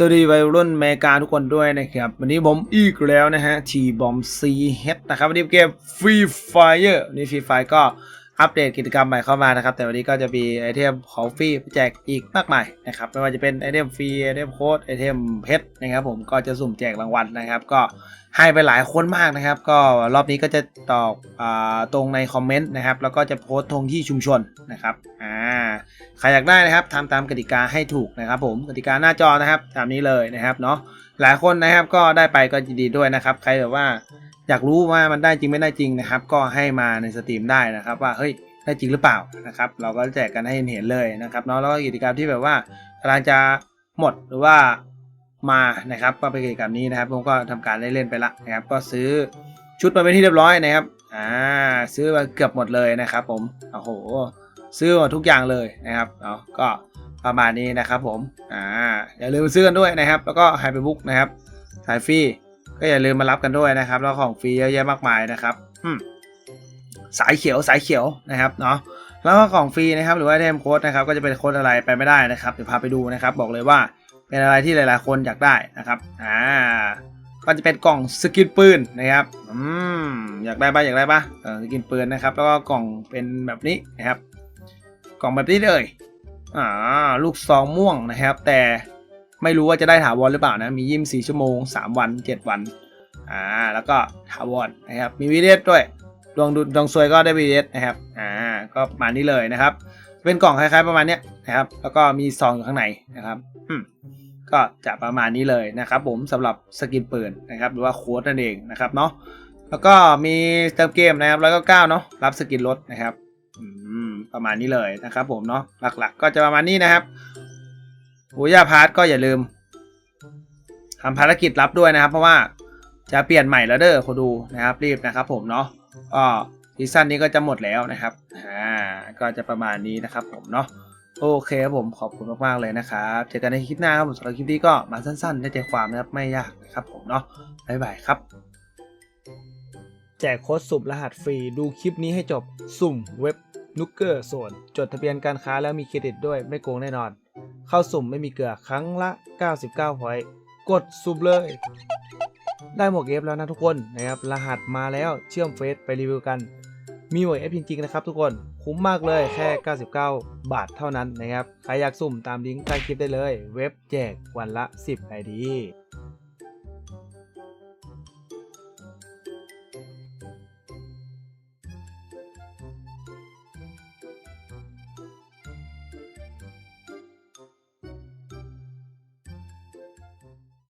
สวัสดีวัยรุ่นเมกาทุกคนด้วยนะครับ วันนี้ผมอีกแล้วนะฮะทีบอมซีเฮดนะครับ วันนี้เกมฟรีไฟเออร์นี่ฟรีไฟก็ อัปเดตกิจกรรมใหม่เข้ามานะครับ แต่วันนี้ก็จะมีไอเทมของฟรีแจกอีกมากมายนะครับไม่ว่าจะเป็นไอเทมฟรีไอเทมโค้ดไอเทมเพชรนะครับผมก็จะสุ่มแจกรางวัลนะครับ ก็ให้ไปหลายคนมากนะครับ ก็รอบนี้ก็จะตอบอตรงในคอมเมนต์นะครับ แล้วก็จะโพสต์ทงที่ชุมชนนะครับอ่าใครอยากได้นะครับทำตามกติกาให้ถูกนะครับ ผมกติกาหน้าจอนะครับตามนี้เลยนะครับเนาะหลายคนนะครับก็ได้ไปก็ยินดีด้วยนะครับ ใครแบบว่า อยากรู้ว่ามันได้จริงไม่ได้จริงนะครับ ก็ให้มาในสตรีมได้นะครับ ว่าเฮ้ยได้จริงหรือเปล่านะครับ เราก็แจกกันให้เห็นเลยนะครับเนาะแล้วก็กิจกรรมที่แบบว่ากำลังจะหมดหรือว่ามานะครับ ก็เป็นกิจกรรมนี้นะครับผมก็ทำการได้เล่นไปละนะครับ ก็ซื้อชุดมาเป็นที่เรียบร้อยนะครับอ่าซื้อมาเกือบหมดเลยนะครับ ผมโอ้โหซื้อหมดทุกอย่างเลยนะครับเนาะก็ประมาณนี้นะครับผมอ่าอย่าลืมซื้อกันด้วยนะครับ แล้วก็ไฮเปอร์บุ๊กนะครับสายฟรี ก็อย่าลืมมารับกันด้วยนะครับ แล้วของฟรีเยอะแยะมากมายนะครับสายเขียวสายเขียวนะครับเนาะแล้วก็ของฟรีนะครับ หรือว่าเทมโค้ดนะครับ ก็จะเป็นโค้ดอะไรไปไม่ได้นะครับเดี๋ยวพาไปดูนะครับ บอกเลยว่าเป็นอะไรที่หลาย ๆ คนอยากได้นะครับอ่าก็จะเป็นกล่องสกินปืนนะครับอืมอยากได้ปะอยากได้ปะเออสกินปืนนะครับ แล้วก็กล่องเป็นแบบนี้นะครับ กล่องแบบนี้เลยอ่าลูกซองม่วงนะครับ แต่ ไม่รู้ว่าจะได้ถาวรหรือเปล่านะ มียิ้ม4ชั่วโมง3วัน7วันอ่าแล้วก็ถาวรนะครับ มีวีเดสด้วย ดวงดุดวงซวยก็ได้วีเดสนะครับอ่าก็ประมาณนี้เลยนะครับ เป็นกล่องคล้ายๆประมาณเนี้ยนะครับ แล้วก็มีซองอยู่ข้างในนะครับอืมก็จะประมาณนี้เลยนะครับผมสำหรับสกินปืนนะครับ หรือว่าโค้ดนั่นเองนะครับเนาะแล้วก็มีเติมเกมนะครับแล้วก็เก้าเนาะรับสกินรถนะครับอืมประมาณนี้เลยนะครับผมเนาะหลักๆก็จะประมาณนี้นะครับ หูยาพาร์ทก็อย่าลืมทำภารกิจรับด้วยนะครับ เพราะว่าจะเปลี่ยนใหม่แล้วเด้อคนดูนะครับ รีบนะครับ ผมเนาะก็ซีซั่นนี้ก็จะหมดแล้วนะครับอ่าก็จะประมาณนี้นะครับ ผมเนาะโอเคครับผมขอบคุณมากๆเลยนะครับเจอกันในคลิปหน้าครับผมสำหรับคลิปนี้ก็มาสั้นๆได้ใจความนะครับไม่ยากนะครับ ผมเนาะบ๊ายบายครับแจกโค้ดสุ่มรหัสฟรีดูคลิปนี้ให้จบ สุ่มเว็บนุกเกอร์โซนจดทะเบียนการค้าแล้วมีเครดิตด้วยไม่โกงแน่นอน เข้าสุ่มไม่มีเกลือครั้งละ 99พอยต์กดสุ่มเลย ได้หมวกเอฟแล้วนะทุกคนนะครับรหัสมาแล้วเชื่อมเฟซไปรีวิวกัน มีหมวกเอฟจริงๆนะครับทุกคนคุ้มมากเลยแค่ 99 บาทเท่านั้นนะครับใครอยากสุ่มตามลิงก์ใต้คลิปได้เลย เว็บแจกวันละ 10 ID